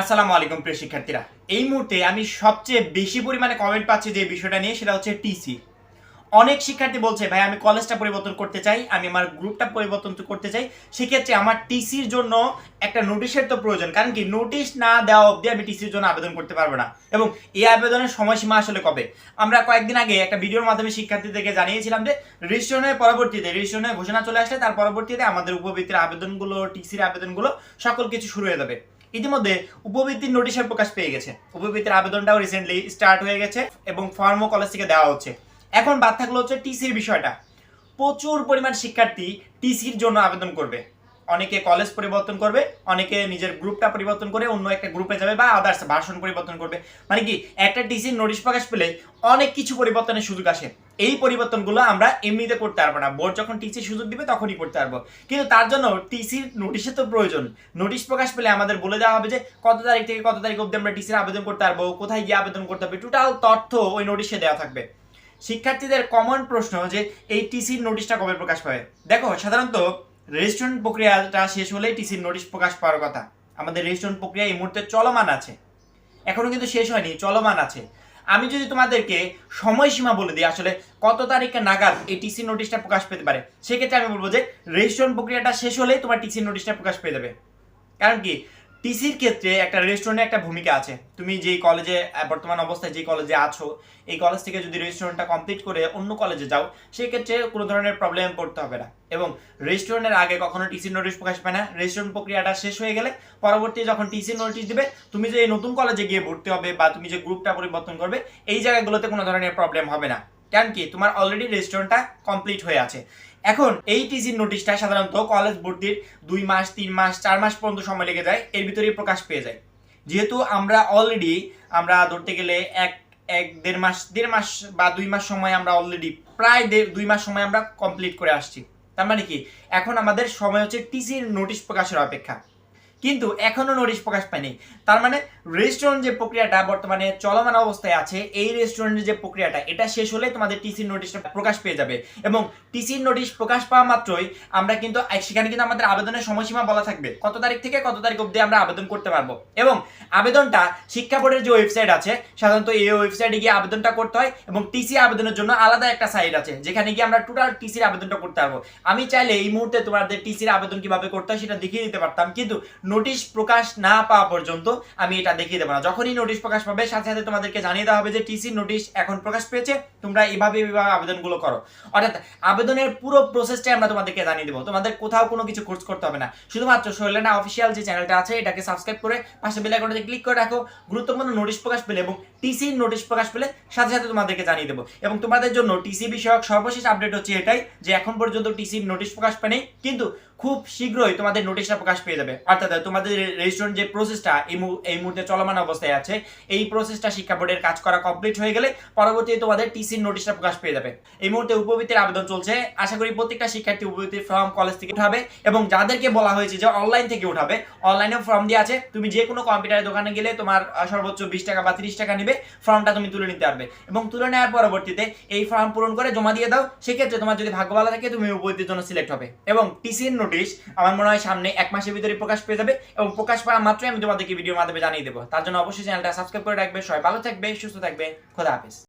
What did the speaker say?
আসসালামু আলাইকুম, প্রিয় শিক্ষার্থীরা। এই মুহূর্তে আমি সবচেয়ে বেশি পরিমাণে কমেন্ট পাচ্ছি যে বিষয়টা নিয়ে, সেটা হচ্ছে টিসি অনেক শিক্ষার্থী বলছে, ভাই, আমি কলেজটা পরিবর্তন করতে চাই, আমি আমার গ্রুপটা পরিবর্তন করতে চাই। সেক্ষেত্রে আমার টিসির জন্য একটা নোটিশের তো প্রয়োজন, কারণ কি নোটিশ না দেওয়া অবধি আমি টিসির জন্য আবেদন করতে পারব না। এবং এই আবেদনের সময়সীমা আসলে কবে? আমরা কয়েকদিন আগে একটা ভিডিওর মাধ্যমে শিক্ষার্থীদেরকে জানিয়েছিলাম যে রেজিস্ট্রেশনের পরবর্তীতে রেজিস্ট্রেশনের ঘোষণা চলে আসলে তার পরবর্তীতে আমাদের উপবৃত্তির আবেদনগুলো টিসির আবেদনগুলো সকল কিছু শুরু হয়ে যাবে। ইতিমধ্যে উপবৃত্তির নোটিশের প্রকাশ পেয়ে গেছে। উপবৃত্তির আবেদনটাও রিসেন্টলি স্টার্ট হয়ে গেছে এবং ফর্মও কলেজ থেকে দেওয়া হচ্ছে। এখন বাদ থাকল হচ্ছে টিসির বিষয়টা। প্রচুর পরিমাণ শিক্ষার্থী টিসির জন্য আবেদন করবে। অনেকে কলেজ পরিবর্তন করবে, অনেকে নিজের গ্রুপটা পরিবর্তন করে অন্য একটা গ্রুপে যাবে বা আদার্স ভাষণ পরিবর্তন করবে। মানে কি, একটা টিসির নোটিশ প্রকাশ পেলে অনেক কিছু পরিবর্তনের সুযোগ আসে। এই পরিবর্তনগুলো আমরা এমনিতে করতে পারব না। বোর্ড যখন টিসির সুযোগ দিবে তখনই করতে পারব। কিন্তু তার জন্য টিসির নোটিশের তো প্রয়োজন। নোটিশ প্রকাশ পেলে আমাদের বলে দেওয়া হবে যে, কত তারিখ থেকে কত তারিখ অবধি আমরা টিসির আবেদন করতে পারব, কোথায় গিয়ে আবেদন করতে হবে। টোটাল তথ্য ওই নোটিশে দেওয়া থাকবে। শিক্ষার্থীদের কমন প্রশ্ন যে, এই টিসির নোটিশটা কবে প্রকাশ পাবে? দেখো, সাধারণত রেজিস্ট্রেশন প্রক্রিয়াটা শেষ হলেই টিসির নোটিশ প্রকাশ পাওয়ার কথা। আমাদের রেজিস্ট্রেশন প্রক্রিয়া এই মুহূর্তে চলমান আছে। এখনও কিন্তু শেষ হয়নি, চলমান আছে। আমি যদি তোমাদেরকে সময়সীমা বলে দিই, আসলে কত তারিখে নাগাদ এই টিসি নোটিশটা প্রকাশ পেতে পারে? সেক্ষেত্রে আমি বলব যে রেজিস্ট্রেশন প্রক্রিয়াটা শেষ হলেই তোমার টিসি নোটিশটা প্রকাশ পেয়ে যাবে। কারণ কি? টিসির ক্ষেত্রে একটা রেস্টুরেন্টে একটা ভূমিকা আছে। তুমি যেই কলেজে বর্তমান অবস্থায় যে কলেজে আছো, এই কলেজ থেকে যদি রেস্টুরেন্টটা কমপ্লিট করে অন্য কলেজে যাও, সেক্ষেত্রে কোনো ধরনের প্রবলেম পড়তে হবে না। এবং রেস্টুরেন্টের আগে কখনো টিসি নোটিশ প্রকাশ পায় না। রেস্টুরেন্ট প্রক্রিয়াটা শেষ হয়ে গেলে পরবর্তী যখন টিসি নোটিশ দিবে, তুমি যে নতুন কলেজে গিয়ে ভর্তি হবে বা তুমি যে গ্রুপটা পরিবর্তন করবে, এই জায়গাগুলোতে কোনো ধরনের প্রবলেম হবে না। কারণ কি? তোমার অলরেডি রেস্টুরেন্টটা কমপ্লিট হয়ে আছে। এখন এই টিসির নোটিশটা সাধারণত কলেজ ভর্তির দুই মাস, তিন মাস, চার মাস পর্যন্ত সময় লেগে যায়, এর ভিতরেই প্রকাশ পেয়ে যায়। যেহেতু আমরা অলরেডি আমরা ধরতে গেলে এক এক, দেড় মাস দেড় মাস বা দুই মাস সময় আমরা অলরেডি প্রায় দেড় দুই মাস সময় আমরা কমপ্লিট করে আসছি। তার মানে কি? এখন আমাদের সময় হচ্ছে টিসির নোটিশ প্রকাশের অপেক্ষা। কিন্তু এখনও নোটিশ প্রকাশ পায়নি। তার মানে রেস্টুরেন্ট যে প্রক্রিয়াটা বর্তমানে চলমান অবস্থায় আছে, এই রেস্টুরেন্টের যে প্রক্রিয়াটা, এটা শেষ হলে তোমাদের টিসির নোটিশটা প্রকাশ পেয়ে যাবে। এবং টিসির নোটিশ প্রকাশ পাওয়া মাত্রই আমরা কিন্তু সেখানে কিন্তু আমাদের আবেদনের সময়সীমা বলা থাকবে। কত তারিখ থেকে কত তারিখ অবধি আমরা আবেদন করতে পারব? এবং আবেদনটা শিক্ষা বোর্ডের যে ওয়েবসাইট আছে, সাধারণত এই ওয়েবসাইটে গিয়ে আবেদনটা করতে হয় এবং টিসি আবেদনের জন্য আলাদা একটা সাইট আছে, যেখানে গিয়ে আমরা টোটাল টিসির আবেদনটা করতে পারব। আমি চাইলে এই মুহূর্তে তোমাদের টিসির আবেদন কীভাবে করতে হয় সেটা দেখিয়ে দিতে পারতাম, কিন্তু নোটিশ প্রকাশ না পাওয়া পর্যন্ত আমি এটা দেখিয়ে দেবো না। যখনই নোটিশ প্রকাশ পাবে, সাথে সাথে তোমাদেরকে জানিয়ে দেওয়া হবে যে টিসির নোটিশ এখন প্রকাশ পেয়েছে, তোমরা এভাবে এভাবে আবেদনগুলো করো। অর্থাৎ আবেদনের পুরো প্রসেসটাই আমরা তোমাদেরকে জানিয়ে দেবো। তোমাদের কোথাও কোনো কিছু কোর্স করতে হবে না। শুধুমাত্র শৈলেনা অফিসিয়াল যে চ্যানেলটা আছে, এটাকে সাবস্ক্রাইব করে পাশে বেল আইকনটাতে ক্লিক করে রাখো। গুরুত্বপূর্ণ নোটিশ প্রকাশ পেলে এবং টিসির নোটিশ প্রকাশ পেলে সাথে সাথে তোমাদেরকে জানিয়ে দেবো। এবং তোমাদের জন্য টিসি বিষয়ক সর্বশেষ আপডেট হচ্ছে এটাই, যে এখন পর্যন্ত টিসির নোটিশ প্রকাশ পায়নি। কিন্তু খুব শীঘ্রই তোমাদের নোটিশটা প্রকাশ পেয়ে যাবে। অর্থাৎ তোমাদের রেজিস্ট্রেশন যে প্রসেসটা এই মুহূর্তে চলমান অবস্থায় আছে, এই প্রসেসটা শিক্ষা বোর্ডের কাজ করা কমপ্লিট হয়ে গেলে পরবর্তীতে তোমাদের টিসির নোটিশটা প্রকাশ পেয়ে যাবে। এই মুহূর্তে উপবৃত্তির আবেদন চলছে। আশা করি প্রত্যেকটা শিক্ষার্থী উপবৃত্তির ফর্ম কলেজ থেকে উঠাবে এবং যাদেরকে বলা হয়েছে যে অনলাইন থেকে উঠাবে অনলাইনে ফর্ম দিয়ে আছে। তুমি যে কোনো কম্পিউটারের দোকানে গেলে তোমার সর্বোচ্চ বিশ টাকা বা তিরিশ টাকা নেবে ফর্মটা তুমি তুলে নিতে পারবে। এবং তুলে নেওয়ার পরবর্তীতে এই ফর্ম পূরণ করে জমা দিয়ে দাও। সেক্ষেত্রে তোমার যদি ভাগ্য ভালো থাকে, তুমি উপবৃত্তির জন্য সিলেক্ট হবে। এবং টিসির নোটিশ আমার মনে হয় সামনে এক মাসের ভিতরে প্রকাশ পেয়ে যাবে এবং প্রকাশ পাওয়া মাত্রই আমি তোমাদেরকে ভিডিওর মাধ্যমে জানিয়ে দেবো। তার জন্য অবশ্যই চ্যানেলটা সাবস্ক্রাইব করে রাখবে। সবাই ভালো থাকবে, সুস্থ থাকবে। খোদা হাফেজ।